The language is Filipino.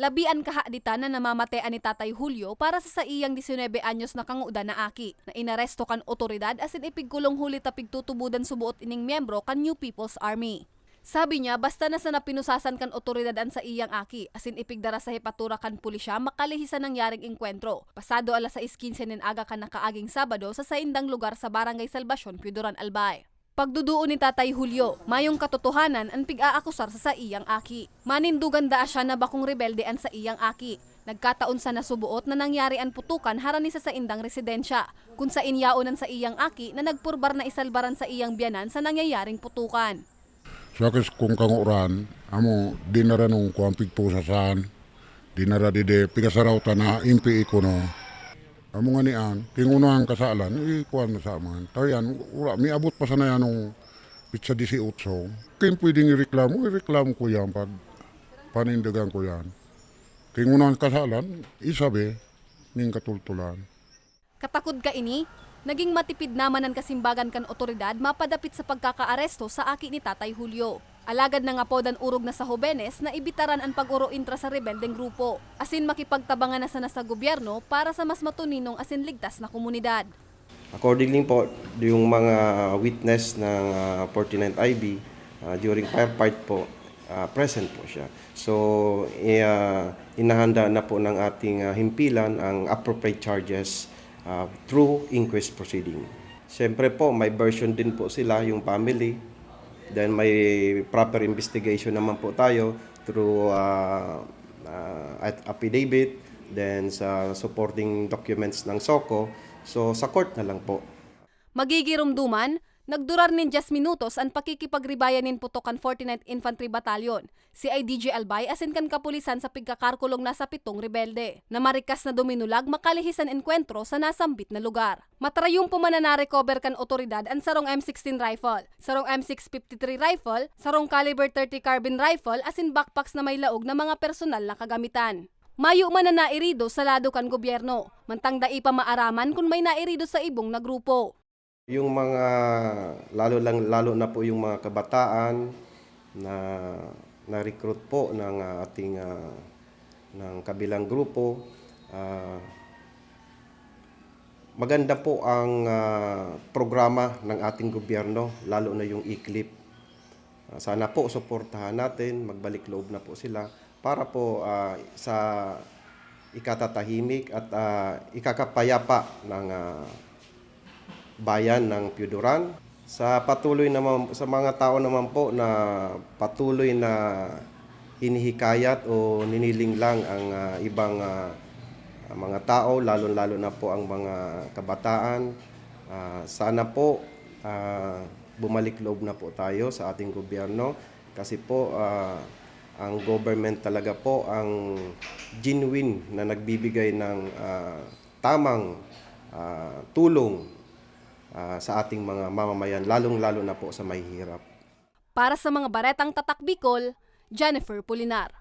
Labian kahadita na namamatean ni Tatay Julio para sa sa iyang 19 anyos na kanguda na aki na inaresto kan otoridad asin ipigkulong huli tapig tutubudan subuot ining miyembro kan New People's Army. Sabi niya, basta na sa napinusasan kan otoridad an sa iyang aki, asin ipigdara sa hepatura kan pulisya, makalihisan ng yaring engkwentro. Pasado alas 6.15 nin aga kan nakaaging Sabado sa saindang lugar sa Barangay Salvacion, Piduran, Albay. Pagduduon ni Tatay Julio, mayong katotohanan ang pig-aakusar sa sa iyang aki. Manindugan da siya na bakong rebelde an sa iyang aki. Nagkataon sa nasubuot na nangyari ang putukan harani sa saindang residensya, kung sa inyaonan sa iyang aki na nagpurbar na isalbaran sa iyang biyanan sa nangyayaring putukan. Sa kas kung kanguran, amo dinara nung kuang pigpusasan, dinara dide pigasaraw ta na impi ko no. Amo nga nian, tingunang kasalan, ikuan na sa aman. Tayan, wala, mi abot pa sana yan nung pizza 18. Kaya pwedeng ireklamo, ireklamo ko yan pag panindagan ko yan. Tingunang kasalan, isabi, ning katultulan. Katakod ka ini, naging matipid naman ang kasimbagan kan otoridad mapadapit sa pagkakaaresto sa aki ni Tatay Julio. Alagad na nga po dan urog na sa Jovenes na ibitaran ang pag-uro intra sa rebeldeng grupo. Asin makipagtabangan na sana sa gobyerno para sa mas matuninong asin ligtas na komunidad. Accordingly po, yung mga witness ng ah, 49 IB ah, during firefight po, ah, present po siya. So, ah, inahanda na po ng ating ah, himpilan ang appropriate charges ah, through inquest proceeding. Siyempre po, may version din po sila, yung family. Then may proper investigation naman po tayo through ah, ah, at affidavit, then sa supporting documents ng SOCO. So sa court na lang po. Magigirumduman, nagdurar nin 10 minutos ang pakikipagribayan nin putokan 49th Infantry Battalion, si IDG Albay asin kan kapulisan sa pigkakarkulong nasa pitong rebelde, na marikas na duminulag makalihisan enkwentro sa nasambit na lugar. Matrayong pumana na kan otoridad ang sarong M16 rifle, sarong M653 rifle, sarong caliber 30 carbine rifle asin backpacks na may laog na mga personal na kagamitan. Mayo man na nairido sa lado kan gobyerno, mantang dai pa maaraman kung may nairido sa ibong na grupo. Yung mga lalo lang lalo na po yung mga kabataan na na-recruit po ng ah, ating ah, ng kabilang grupo ah, maganda po ang ah, programa ng ating gobyerno lalo na yung ICLIP Ah, sana po suportahan natin, magbalik loob na po sila para po ah, sa ikatatahimik at ah, ikakapayapa ng ah, bayan ng Piuduran. Sa patuloy naman sa mga tao naman po na patuloy na hinihikayat o niniling lang ang ah, ibang ah, mga tao, lalo-lalo na po ang mga kabataan. Ah, sana po ah, bumalik loob na po tayo sa ating gobyerno kasi po ah, ang government talaga po ang genuine na nagbibigay ng ah, tamang ah, tulong ah, sa ating mga mamamayan, lalong-lalo na po sa mahihirap. Para sa mga baretang tatak Bicol, Jennifer Pulinar.